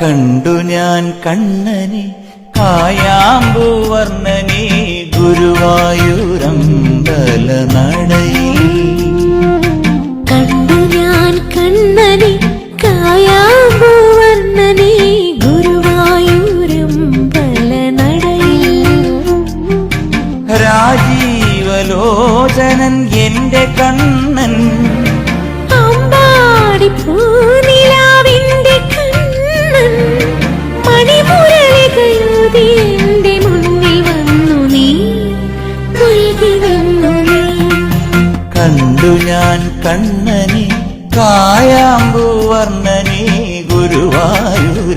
കണ്ടു ഞാൻ കണ്ണനെ കായാമ്പൂവർണനെ ഗുരുവായൂരമ്പല നടയിൽ. കണ്ടു ഞാൻ കണ്ണനെ കായാമ്പൂവർണനെ ഗുരുവായൂരമ്പല നടയിൽ. രാജീവലോചനൻ എന്റെ കണ്ണൻ. അമ്പാടി കണ്ടു ഞാൻ കണ്ണനെ കായാമ്പൂവർണനെ ഗുരുവായൂരമ്പല